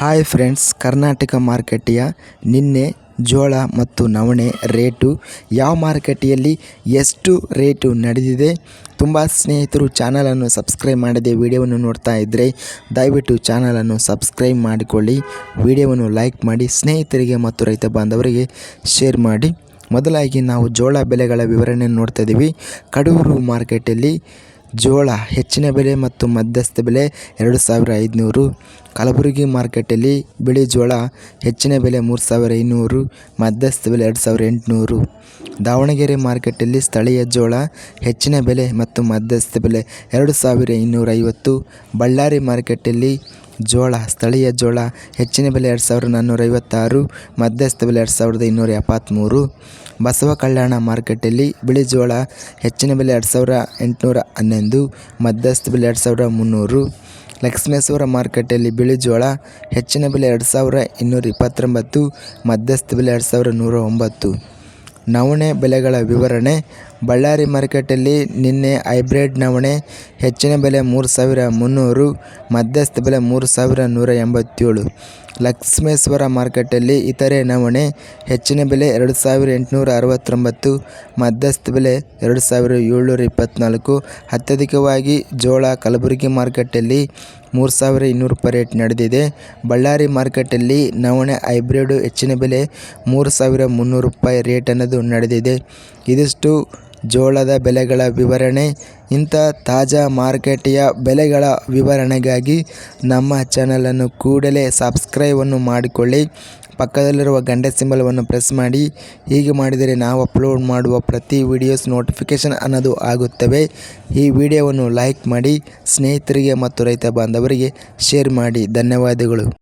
Hi friends Karnataka ಮಾರುಕಟ್ಟೆಯ ನಿನ್ನೆ ಜೋಳ ಮತ್ತು ನವಣೆ ರೇಟು. ಯಾವ ಮಾರುಕಟ್ಟೆಯಲ್ಲಿ ಎಷ್ಟು ರೇಟು ನಡೆದಿದೆ? ತುಂಬ ಸ್ನೇಹಿತರು ಚಾನಲನ್ನು ಸಬ್ಸ್ಕ್ರೈಬ್ ಮಾಡದೆ ವಿಡಿಯೋವನ್ನು ನೋಡ್ತಾ ಇದ್ದರೆ ದಯವಿಟ್ಟು ಚಾನಲನ್ನು ಸಬ್ಸ್ಕ್ರೈಬ್ ಮಾಡಿಕೊಳ್ಳಿ. ವಿಡಿಯೋವನ್ನು ಲೈಕ್ ಮಾಡಿ, ಸ್ನೇಹಿತರಿಗೆ ಮತ್ತು ರೈತ ಬಾಂಧವರಿಗೆ ಶೇರ್ ಮಾಡಿ. ಮೊದಲಾಗಿ ನಾವು ಜೋಳ ಬೆಲೆಗಳ ವಿವರಣೆಯನ್ನು ನೋಡ್ತಾ ಇದ್ದೀವಿ. ಕಡೂರು ಮಾರ್ಕೆಟಲ್ಲಿ ಜೋಳ, ಹೆಚ್ಚಿನ ಬೆಲೆ ಮತ್ತು ಮಧ್ಯಸ್ಥ ಬೆಲೆ ಎರಡು ಸಾವಿರ ಐದುನೂರು. ಕಲಬುರಗಿ ಮಾರ್ಕೆಟಲ್ಲಿ ಬಿಳಿ ಜೋಳ, ಹೆಚ್ಚಿನ ಬೆಲೆ ಮೂರು ಸಾವಿರ ಇನ್ನೂರು ಮಧ್ಯಸ್ಥ ಬೆಲೆ ಎರಡು ಸಾವಿರ ಎಂಟುನೂರು. ದಾವಣಗೆರೆ ಮಾರ್ಕೆಟಲ್ಲಿ ಸ್ಥಳೀಯ ಜೋಳ, ಹೆಚ್ಚಿನ ಬೆಲೆ ಮತ್ತು ಮಧ್ಯಸ್ಥ ಬೆಲೆ ಎರಡು ಸಾವಿರ ಇನ್ನೂರ ಐವತ್ತು ಬಳ್ಳಾರಿ ಮಾರ್ಕೆಟಲ್ಲಿ ಜೋಳ, ಸ್ಥಳೀಯ ಜೋಳ, ಹೆಚ್ಚಿನ ಬೆಲೆ ಎರಡು ಸಾವಿರದ ನಾನ್ನೂರ ಐವತ್ತಾರು, ಮಧ್ಯಸ್ಥ ಬೆಲೆ ಎರಡು ಸಾವಿರದ ಇನ್ನೂರ ಎಪ್ಪತ್ತ್ಮೂರು ಬಸವ ಕಲ್ಯಾಣ ಮಾರ್ಕೆಟಲ್ಲಿ ಬಿಳಿ ಜೋಳ, ಹೆಚ್ಚಿನ ಬೆಲೆ ಎರಡು ಸಾವಿರ ಎಂಟುನೂರ ಹನ್ನೊಂದು, ಮಧ್ಯಸ್ಥ ಬೆಲೆ ಎರಡು ಸಾವಿರ ಮುನ್ನೂರು. ಲಕ್ಷ್ಮೇಶ್ವರ ಮಾರ್ಕೆಟಲ್ಲಿ ಬಿಳಿ ಜೋಳ, ಹೆಚ್ಚಿನ ಬೆಲೆ ಎರಡು ಸಾವಿರ ಇನ್ನೂರ ಇಪ್ಪತ್ತೊಂಬತ್ತು, ಮಧ್ಯಸ್ಥ ಬೆಲೆ ಎರಡು ಸಾವಿರ ನೂರ ಒಂಬತ್ತು. ನವಣೆ ಬೆಲೆಗಳ ವಿವರಣೆ. ಬಳ್ಳಾರಿ ಮಾರ್ಕೆಟಲ್ಲಿ ನಿನ್ನೆ ಹೈಬ್ರಿಡ್ ನವಣೆ, ಹೆಚ್ಚಿನ ಬೆಲೆ ಮೂರು ಸಾವಿರ ಮುನ್ನೂರು, ಮಧ್ಯಸ್ಥ ಬೆಲೆ ಮೂರು ಸಾವಿರ ನೂರ ಎಂಬತ್ತೇಳು. ಲಕ್ಷ್ಮೇಶ್ವರ ಮಾರುಕಟ್ಟೆಯಲ್ಲಿ ಇತರೆ ನವಣೆ ಹೆಚ್ಚಿನ ಬೆಲೆ ಎರಡು ಸಾವಿರ ಎಂಟುನೂರ ಅರವತ್ತೊಂಬತ್ತು, ಮಧ್ಯಸ್ಥ ಬೆಲೆ ಎರಡು ಸಾವಿರ ಏಳ್ನೂರ ಇಪ್ಪತ್ತ್ನಾಲ್ಕು ಅತ್ಯಧಿಕವಾಗಿ ಜೋಳ, ಕಲಬುರಗಿ ಮಾರುಕಟ್ಟೆಯಲ್ಲಿ ಮೂರು ಸಾವಿರ ಇನ್ನೂರು ರೂಪಾಯಿ ರೇಟ್ ನಡೆದಿದೆ. ಬಳ್ಳಾರಿ ಮಾರುಕಟ್ಟೆಯಲ್ಲಿ ನವಣೆ ಹೈಬ್ರಿಡು ಹೆಚ್ಚಿನ ಬೆಲೆ ಮೂರು ಸಾವಿರ ಮುನ್ನೂರು ರೂಪಾಯಿ ರೇಟ್ ಅನ್ನೋದು ನಡೆದಿದೆ. ಇದಿಷ್ಟು ಜೋಳದ ಬೆಲೆಗಳ ವಿವರಣೆ, ಇಂಥ ತಾಜಾ ಮಾರುಕಟ್ಟೆಯ ಬೆಲೆಗಳ ವಿವರಣೆಗಾಗಿ ನಮ್ಮ ಚಾನಲನ್ನು ಕೂಡಲೇ ಸಬ್ಸ್ಕ್ರೈಬನ್ನು ಮಾಡಿಕೊಳ್ಳಿ. ಪಕ್ಕದಲ್ಲಿರುವ ಗಂಟೆ ಸಿಂಬಲವನ್ನು ಪ್ರೆಸ್ ಮಾಡಿ. ಹೀಗೆ ಮಾಡಿದರೆ ನಾವು ಅಪ್ಲೋಡ್ ಮಾಡುವ ಪ್ರತಿ ವಿಡಿಯೋಸ್ ನೋಟಿಫಿಕೇಷನ್ ಅನ್ನೋದು ಆಗುತ್ತವೆ. ಈ ವಿಡಿಯೋವನ್ನು ಲೈಕ್ ಮಾಡಿ, ಸ್ನೇಹಿತರಿಗೆ ಮತ್ತು ರೈತ ಬಾಂಧವರಿಗೆ ಶೇರ್ ಮಾಡಿ. ಧನ್ಯವಾದಗಳು.